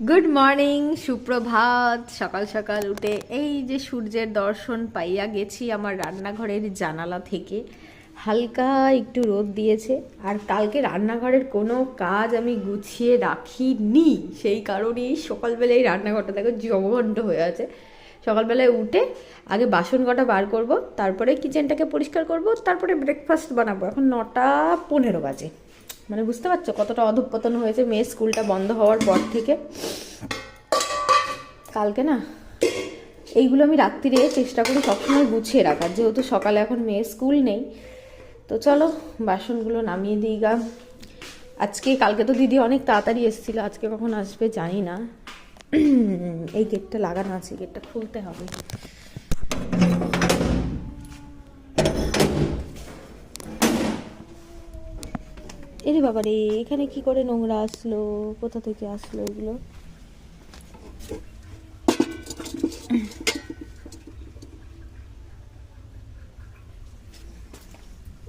Good morning সুপ্রভাত। সকাল সকাল উঠে এই যে সূর্যের দর্শন পাইয়া গেছি আমার রান্নাঘরের জানালা থেকে। হালকা একটু রোদ দিয়েছে আর কালকে রান্নাঘরের কোনো কাজ আমি গুছিয়ে রাখিনি। সেই কারণেই সকালবেলায় রান্নাঘরটা দেখো জগঘণ্ট হয়ে আছে। সকালবেলায় উঠে আগে বাসন কটা বার করব, তারপরে কিচেনটাকে পরিষ্কার করব, তারপরে ব্রেকফাস্ট বানাবো। এখন নটা পনেরো বাজে। মানে বুঝতে পারছ কতটা অধঃপতন হয়েছে মেয়ে স্কুলটা বন্ধ হওয়ার পর থেকে। কালকে না এইগুলো আমি রাত্রিরে চেষ্টা করি সবসময় গুছিয়ে রাখার, যেহেতু সকালে এখন মেয়ে স্কুল নেই। তো চলো বাসনগুলো নামিয়ে দিই গা। আজকে, কালকে তো দিদি অনেক তাড়াতাড়ি এসেছিল, আজকে কখন আসবে জানি না। এই গেটটা লাগানো আছে গেটটা খুলতে হবে। এরে বাবা রে এখানে কি করে নোংরা আসলো? কোথা থেকে আসলো এগুলো?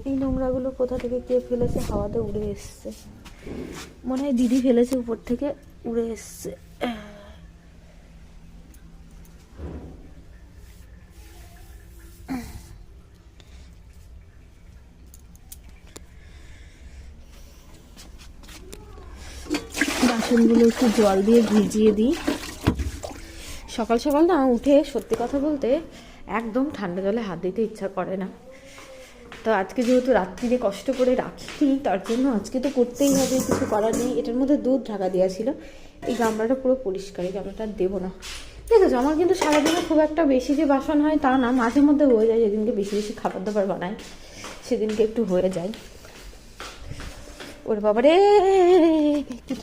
এই নোংরাগুলো কোথা থেকে কে ফেলেছে? হাওয়াতে উড়ে এসছে। মনে হয় দিদি ফেলেছে উপর থেকে, উড়ে এসছে। বাসনগুলো একটু জল দিয়ে ভিজিয়ে দিই। সকাল সকাল না উঠে সত্যি কথা বলতে একদম ঠান্ডা জলে হাত দিতে ইচ্ছা করে না। তো আজকে যেহেতু রাত্রিরে কষ্ট করে রাখিনি, তার জন্য আজকে তো করতেই হবে, কিছু করার নেই। এটার মধ্যে দুধ ঢাকা দেওয়া ছিল। এই গামলাটা পুরো পরিষ্কার, এই গামলাটা দেবো না। ঠিক আছে, আমার কিন্তু সারাদিনে খুব একটা বেশি যে বাসন হয় তা না, মাঝে মধ্যে হয়ে যায়, যেদিনকে বেশি বেশি খাবার দাবার বানাই, সেদিনকে একটু হয়ে যায়। ওর বাবা রে। একটু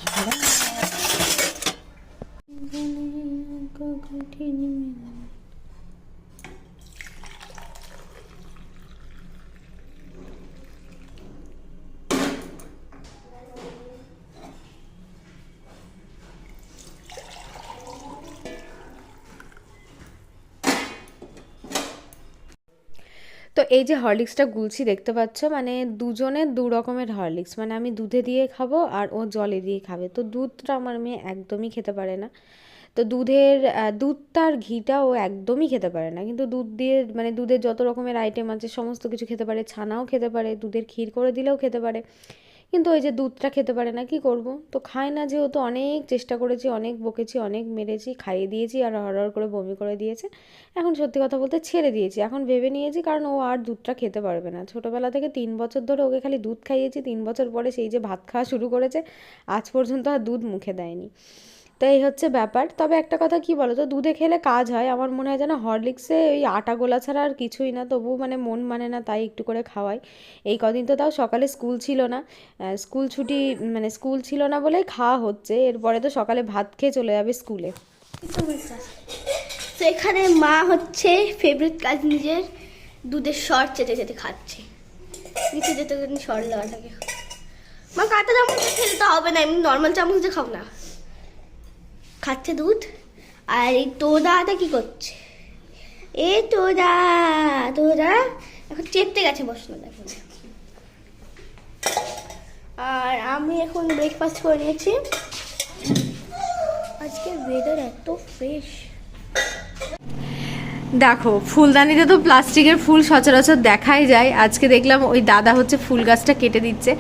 এই যে হরলিক্সটা গুলছি দেখতে পাচ্ছ মানে দুজনের দু রকমের হরলিক্স। মানে আমি দুধে দিয়ে খাব আর ও জলে দিয়ে খাবে। তো দুধটা আমার মেয়ে একদমই খেতে পারে না। তো দুধের দুধ দুধটা আর ঘিটা ও একদমই খেতে পারে না। কিন্তু দুধ দিয়ে মানে দুধের যত রকমের আইটেম আছে, সমস্ত কিছু খেতে পারে। ছানাও খেতে পারে, দুধের ক্ষীর করে দিলেও খেতে পারে। কিন্তু ওই যে দুধটা খেতে পারে না, কি করব? তো খায় না যেহেতু অনেক চেষ্টা করেছি, অনেক বকেছি, অনেক মেরেছি, খাইয়ে দিয়েছি আর হরহর করে বমি করে দিয়েছে। এখন সত্যি কথা বলতে ছেড়ে দিয়েছি। এখন ভেবে নিয়েছি কারণ ও আর দুধটা খেতে পারবে না। ছোটোবেলা থেকে তিন বছর ধরে ওকে খালি দুধ খাইয়েছি, তিন বছর পরে সেই যে ভাত খাওয়া শুরু করেছে, আজ পর্যন্ত আর দুধ মুখে দেয়নি। তো এই হচ্ছে ব্যাপার। তবে একটা কথা কি বলো তো দুধে খেলে কাজ হয়। আমার মনে হয় যেন হরলিক্সে ওই আটা গোলা ছাড়া আর কিছুই না। তবু মানে মন মানে না, তাই একটু করে খাওয়াই। এই কদিন তো তাও সকালে স্কুল ছিল না। স্কুল ছুটি মানে স্কুল ছিল না বলেই খাওয়া হচ্ছে। এরপরে তো সকালে ভাত খেয়ে চলে যাবে স্কুলে। তো এখানে মা হচ্ছে ফেভারিট কাজ নিজের দুধের সর চেটে চেটে খাচ্ছে। নিচে যেতে সর দেওয়া থাকে মা কাঁটা চামচ খেলে তো হবে না, এমনি নর্মাল চামচ খাও না। খাচ্ছে দুধ, আর এই তোদাটা কি করছে? এ তোদা তোদা, এখন চেপতে গেছে বসল দেখো আর আমি এখন ব্রেকফাস্ট করে নিয়েছি। আজকে ওয়েদার এত ফ্রেশ দেখো, ফুলদানিতে তো প্লাস্টিকের ফুল সচরাচর দেখাই যায়। আজকে দেখলাম ওই দাদা হচ্ছে ফুল গাছটা কেটে দিচ্ছে।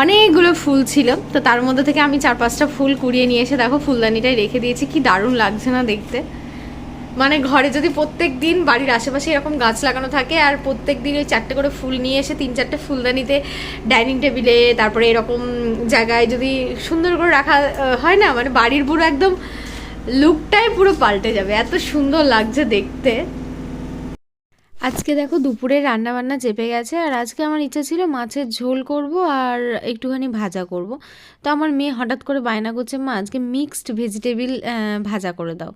অনেকগুলো ফুল ছিল, তো তার মধ্যে থেকে আমি চার পাঁচটা ফুল কুড়িয়ে নিয়ে এসে দেখো ফুলদানিটাই রেখে দিয়েছি। কি দারুণ লাগছে না দেখতে। মানে ঘরে যদি প্রত্যেক দিন বাড়ির আশেপাশে এরকম গাছ লাগানো থাকে, আর প্রত্যেক দিন ওই চারটে করে ফুল নিয়ে এসে তিন চারটে ফুলদানিতে ডাইনিং টেবিলে, তারপরে এরকম জায়গায় যদি সুন্দর করে রাখা হয় না? মানে বাড়ির পুরো একদম লুকটাই পুরো পাল্টে যাবে, এত সুন্দর লাগছে দেখতে। আজকে দেখো দুপুরে রান্না বান্না চেপে গেছে, আর আজকে আমার ইচ্ছা ছিল মাছের ঝোল করব আর একটুখানি ভাজা করব। তো আমার মেয়ে হঠাৎ করে বায়না করছে, মা, আজকে মিক্সড ভেজিটেবিল ভাজা করে দাও।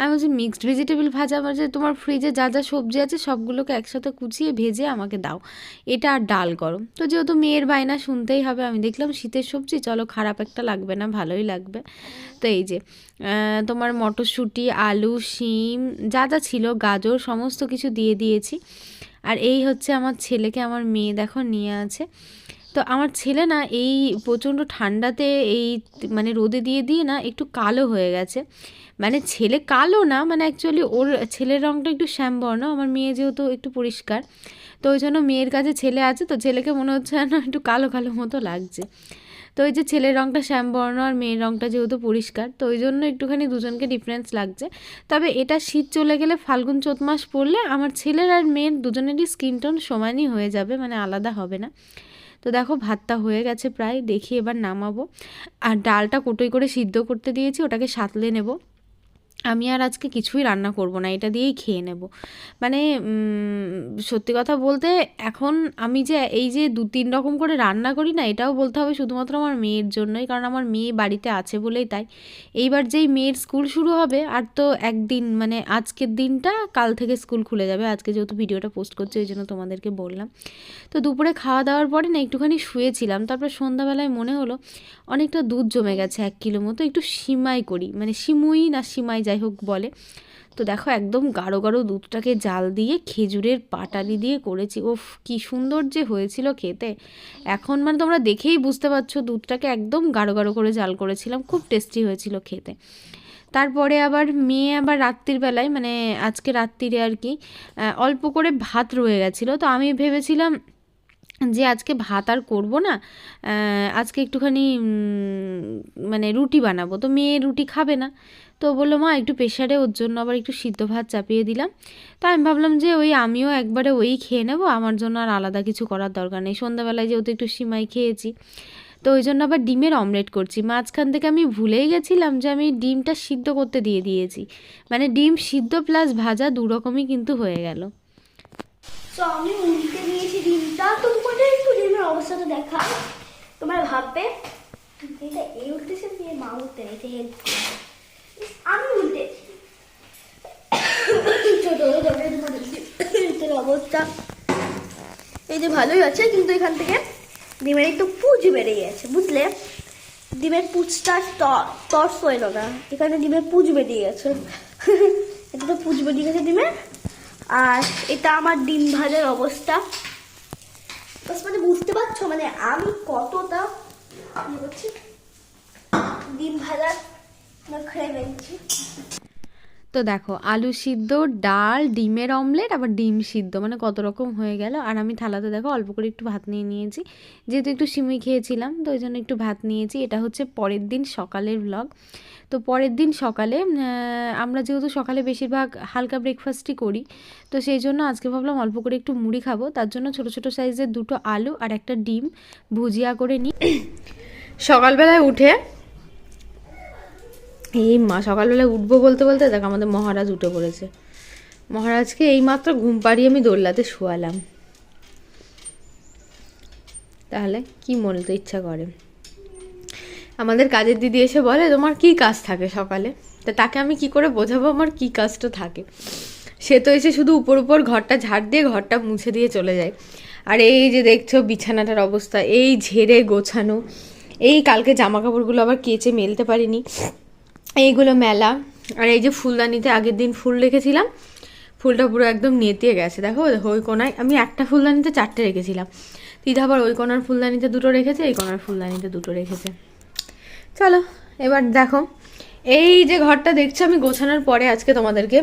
আমি বলছি মিক্সড ভেজিটেবল ভাজা মানে তোমার ফ্রিজে যা যা সবজি আছে, সবগুলোকে একসাথে কুচিয়ে ভেজে আমাকে দাও। এটা আর ডাল গরম। তো যেহেতু মেয়ের বায়না শুনতেই হবে, আমি দেখলাম শীতের সবজি, চলো খারাপ একটা লাগবে না, ভালোই লাগবে। তো এই যে তোমার মটরশুঁটি, আলু, শিম, যা যা ছিল, গাজর, সমস্ত কিছু দিয়ে দিয়েছি। আর এই হচ্ছে আমার ছেলেকে, আমার মেয়ে দেখো নিয়ে আছে। তো আমার ছেলে না, এই প্রচণ্ড ঠান্ডাতে এই মানে রোদে দিয়ে দিয়ে না একটু কালো হয়ে গেছে। মানে ছেলে কালো না মানে অ্যাকচুয়ালি ওর ছেলের রঙটা একটু শ্যামবর্ণ, আমার মেয়ে যেহেতু একটু পরিষ্কার। তো ওই জন্য মেয়ের কাছে ছেলে আছে, তো ছেলেকে মনে হচ্ছে না একটু কালো কালো মতো লাগছে। তো ওই যে ছেলের রঙটা শ্যামবর্ণ আর মেয়ের রঙটা যেহেতু পরিষ্কার, তো ওই জন্য একটুখানি দুজনকে ডিফারেন্স লাগছে। তবে এটা শীত চলে গেলে ফাল্গুন, চোত মাস পড়লে আমার ছেলের আর মেয়ের দুজনেরই স্কিন টোন সমানই হয়ে যাবে মানে আলাদা হবে না। তো দেখো ভাতটা হয়ে গেছে প্রায়, দেখি এবার নামাবো। আর ডালটা কোটোই করে সিদ্ধ করতে দিয়েছি, ওটাকে সাতলে নেব। আমি আর আজকে কিছুই রান্না করব না, এটা দিয়েই খেয়ে নেব। মানে সত্যি কথা বলতে এখন আমি যে এই যে দু তিন রকম করে রান্না করি না, এটাও বলতে হবে শুধুমাত্র আমার মেয়ের জন্যই, কারণ আমার মেয়ে বাড়িতে আছে বলেই তাই। এইবার যেই মেয়ের স্কুল শুরু হবে, আর তো একদিন মানে আজকের দিনটা কাল থেকে স্কুল খুলে যাবে, আজকে যেহেতু ভিডিওটা পোস্ট করছি, ওই জন্য তোমাদেরকে বললাম। তো দুপুরে খাওয়া দাওয়ার পরে না, একটুখানি শুয়েছিলাম, তারপর সন্ধ্যাবেলায় মনে হলো অনেকটা দুধ জমে গেছে এক কিলো মতো, একটু সিমাই করি মানে সিমুই না সিমাই যাই হোক বলে। তো দেখো একদম গাঢ় গাঢ় দুধটাকে জাল দিয়ে, খেজুরের পাটালি দিয়ে করেছি। ওফ, কি সুন্দর যে হয়েছিল খেতে। এখন মানে তোমরা দেখেই বুঝতে পারছ দুধটাকে একদম গাঢ় গাঢ় করে জাল করেছিলাম। খুব টেস্টি হয়েছিল খেতে। তারপরে আবার মেয়ে আবার রাত্রির বেলায় মানে আজকে রাত্রিরে আর কি অল্প করে ভাত রয়ে গেছিল। তো আমি ভেবেছিলাম যে আজকে ভাত আর করব না আজকে একটুখানি মানে রুটি বানাবো। তো মেয়ে রুটি খাবে না। তো বলল, মা, একটু প্রেশারে ওর জন্য আবার একটু সিদ্ধ ভাত চাপিয়ে দিলাম। তো আমি ভাবলাম যে ওই আমিও একবারে ওই খেয়ে নেব। আমার জন্য আর আলাদা কিছু করার দরকার নেই। সন্ধ্যাবেলায় যেহেতু একটু সিমাই খেয়েছি, তো ওই জন্য আবার ডিমের অমলেট করছি। মাঝখান থেকে আমি ভুলেই গেছিলাম যে আমি ডিমটা সিদ্ধ করতে দিয়ে দিয়েছি। মানে ডিম সিদ্ধ প্লাস ভাজা দু রকমই কিন্তু হয়ে গেল। তো আমি উল্টে নিয়েছি ডিমটা। তোমাদের একটু ডিমের অবস্থাটা দেখা তোমরা ভাববে, এটা এই উল্টেছে দিয়ে মা উল্টে নিতে হেল্প আমি ডিমের অবস্থা। এই যে ভালোই আছে, কিন্তু এখান থেকে ডিমের একটু পুজ বেড়ে গেছে, বুঝলে? ডিমের পুজটা টর্চ হইল না এখানে ডিমের পুজ বেরিয়ে গেছে। এটা তো পুজ বেরিয়ে গেছে ডিমের। আর এটা আমার ডিম ভাজার অবস্থা। মানে বুঝতে পারছ মানে আমি কতটা ডিম ভাজা খেয়ে ফেলছি। তো দেখো, আলু সিদ্ধ, ডাল, ডিমের অমলেট, আবার ডিম সিদ্ধ মানে কত রকম হয়ে গেল। আর আমি থালাতে দেখো, অল্প করে একটু ভাত নিয়ে নিয়েছি। যেহেতু একটু সিমুই খেয়েছিলাম, তো ওই জন্য একটু ভাত নিয়েছি। এটা হচ্ছে পরের দিন সকালের ব্লগ তো পরের দিন সকালে আমরা যেহেতু সকালে বেশিরভাগ হালকা ব্রেকফাস্টই করি, তো সেই জন্য আজকে ভাবলাম অল্প করে একটু মুড়ি খাব। তার জন্য ছোট ছোট সাইজের দুটো আলু আর একটা ডিম ভুজিয়া করে নিই। সকালবেলায় উঠে এই মা, সকালবেলায় উঠবো বলতে বলতে দেখ আমাদের মহারাজ উঠে পড়েছে। মহারাজকে এইমাত্র ঘুম পাড়িয়ে আমি দোল্লাতে শোয়ালাম। তাহলে কি মনে তো ইচ্ছা করে? আমাদের কাজের দিদি এসে বলে, তোমার কি কাজ থাকে সকালে? তা তাকে আমি কি করে বোঝাবো? আমার কি কাজটা থাকে। সে তো এসে শুধু উপর উপর ঘরটা ঝাড় দিয়ে ঘরটা মুছে দিয়ে চলে যায়। আর এই যে দেখছ বিছানাটার অবস্থা, এই ঝেড়ে গোছানো, এই কালকে জামা কাপড়গুলো আবার কেচে মেলতে পারিনি। এইগুলো মেলা। আর এই যে ফুলদানিতে আগের দিন ফুল রেখেছিলাম, ফুলটা পুরো একদম নেতিয়ে গেছে। দেখো, ওই কোনায় আমি একটা ফুলদানিতে চারটে রেখেছিলাম। দিদা আবার ওই কোনার ফুলদানিতে দুটো রেখেছে, এই কোনার ফুলদানিতে দুটো রেখেছে। চলো, এবার দেখো। এই যে ঘরটা দেখছ, আমি গোছানোর পরে আজকে তোমাদেরকে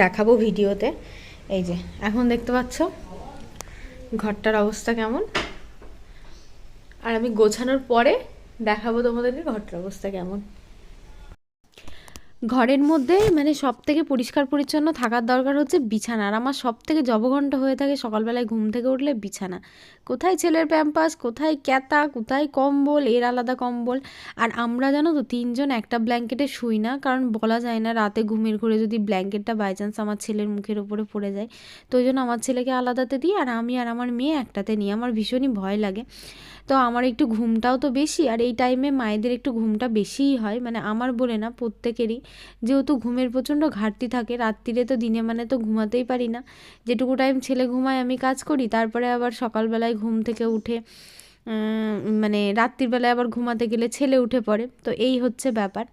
দেখাবো ভিডিওতে। এই যে, এখন দেখতে পাচ্ছ ঘরটার অবস্থা কেমন? আর আমি গোছানোর পরে দেখাবো তোমাদেরকে ঘরটার অবস্থা কেমন। ঘরের মধ্যে মানে সব থেকে পরিষ্কার পরিচ্ছন্ন থাকার দরকার হচ্ছে বিছানা। আর আমার সব থেকে জবঘণ্টা হয়ে থাকে সকালবেলায় ঘুম থেকে উঠলে বিছানা। কোথায় ছেলের প্যাম্পাস, কোথায় ক্যাতা, কোথায় কম্বল, এর আলাদা কম্বল। আর আমরা জানো তো তিনজন একটা ব্ল্যাঙ্কেটে শুই না, কারণ বলা যায় না রাতে ঘুমের ঘুরে যদি ব্ল্যাঙ্কেটটা বাই চান্স আমার ছেলের মুখের ওপরে পড়ে যায়। তো ওই জন্য আমার ছেলেকে আলাদাতে দিই আর আমি আর আমার মেয়ে একটাতে নিই। আমার ভীষণই ভয় লাগে। তো আমার একটু ঘুমটাও তো বেশি। আর এই টাইমে মায়েদের একটু ঘুমটা বেশিই হয়। মানে আমার বলে না, প্রত্যেকেরই। যেহেতু ঘুমের প্রচণ্ড ঘাটতি থাকে, রাত্রিরে তো দিনে মানে তো ঘুমাতেই পারি না। যেটুকু টাইম ছেলে ঘুমায়, আমি কাজ করি, তারপরে আবার সকালবেলায় ঘুম থেকে উঠে মানে রাত্রিবেলায় আবার ঘুমাতে গেলে ছেলে উঠে পড়ে, তো এই হচ্ছে ব্যাপার।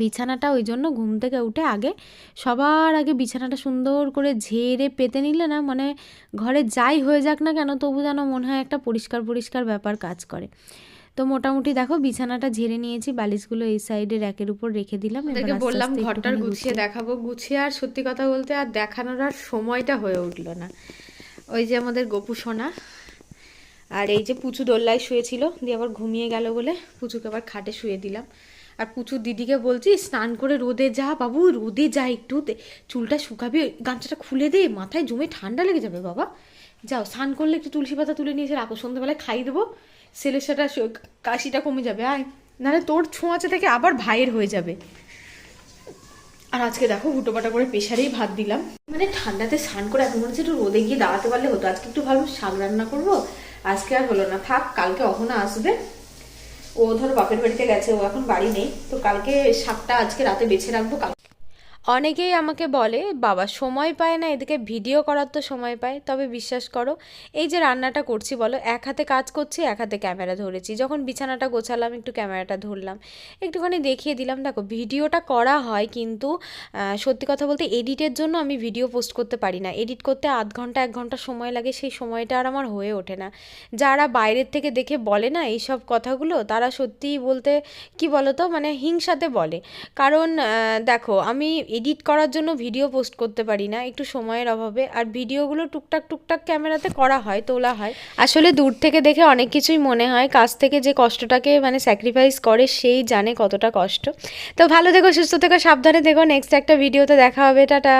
বিছানাটা ওই জন্য ঘুম থেকে উঠে আগে সবার আগে বিছানাটা সুন্দর করে ঝেড়ে পেতে নিলে না মানে ঘরে যাই হয়ে যাক না কেন, তবু যেন মনে হয় একটা পরিষ্কার পরিষ্কার ব্যাপার কাজ করে। তো মোটামুটি দেখো বিছানাটা ঝেড়ে নিয়েছি বালিশগুলো এই সাইডে র্যাকের উপর রেখে দিলাম এবার বললাম ঘরটার গুছিয়ে দেখাবো। গুছিয়ে আর সত্যি কথা বলতে আর দেখানোর আর সময়টা হয়ে উঠল না। ওই যে আমাদের গোপু সোনা আর এই যে পুচু দোল্লায় শুয়েছিল দিয়ে আবার ঘুমিয়ে গেল বলে পুচুকে আবার খাটে শুয়ে দিলাম। আর পুচু দিদিকে বলছি স্নান করে রোদে যা বাবু রোদে যা একটু চুলটা শুকাবি গামছাটা খুলে দে মাথায় জমে ঠান্ডা লেগে যাবে বাবা। যাও স্নান করলে একটু তুলসী পাতা তুলে নিয়ে এসে রাখো সন্ধ্যাবেলায় খাই দেবো। সাথে কাশিটা কমে যাবে, আয়। নাহলে তোর ছোঁয়াচে থেকে আবার ভাইয়ের হয়ে যাবে। আর আজকে দেখো, হুটোপাটা করে প্রেশারেই ভাত দিলাম। মানে ঠান্ডাতে স্নান করে এখন মনে হচ্ছে একটু রোদে গিয়ে দাঁড়াতে পারলে হতো। আজকে একটু ভালো শাক রান্না করব, আজকে আর হলো না। থাক, কালকে অহনা আসবে। ও ধরো বাপের বাড়িতে গেছে, ও এখন বাড়ি নেই। তো কালকে শাকটা আজকে রাতে বেছে রাখব, কাল অনেকেই আমাকে বলে, বাবা, সময় পায় না, এদিকে ভিডিও করার তো সময় পায়। তবে বিশ্বাস করো, এই যে রান্নাটা করছি বলো, এক হাতে কাজ করছি, এক হাতে ক্যামেরা ধরেছি। যখন বিছানাটা গোছালাম, একটু ক্যামেরাটা ধরলাম, একটুখানি দেখিয়ে দিলাম, দেখো ভিডিওটা করা হয় কিন্তু সত্যি কথা বলতে এডিটের জন্য আমি ভিডিও পোস্ট করতে পারি না। এডিট করতে আধ ঘণ্টা, এক ঘণ্টা সময় লাগে, সেই সময়টা আর আমার হয়ে ওঠে না। যারা বাইরের থেকে দেখে বলে না এইসব কথাগুলো, তারা সত্যিই বলতে, কি বলো তো মানে হিংসাতে বলে। কারণ দেখো, আমি এডিট করার জন্য ভিডিও পোস্ট করতে পারি না, একটু সময়ের অভাবে। আর ভিডিওগুলো টুকটাক টুকটাক ক্যামেরাতে করা হয়, তোলা হয়। আসলে দূর থেকে দেখে অনেক কিছুই মনে হয় কাছ থেকে যে কষ্টটাকে মানে স্যাক্রিফাইস করে সেই জানে কতটা কষ্ট। তো ভালো থেকো, সুস্থ থেকো, সাবধানে থেকো নেক্সট একটা ভিডিওতে দেখা হবে, টাটা।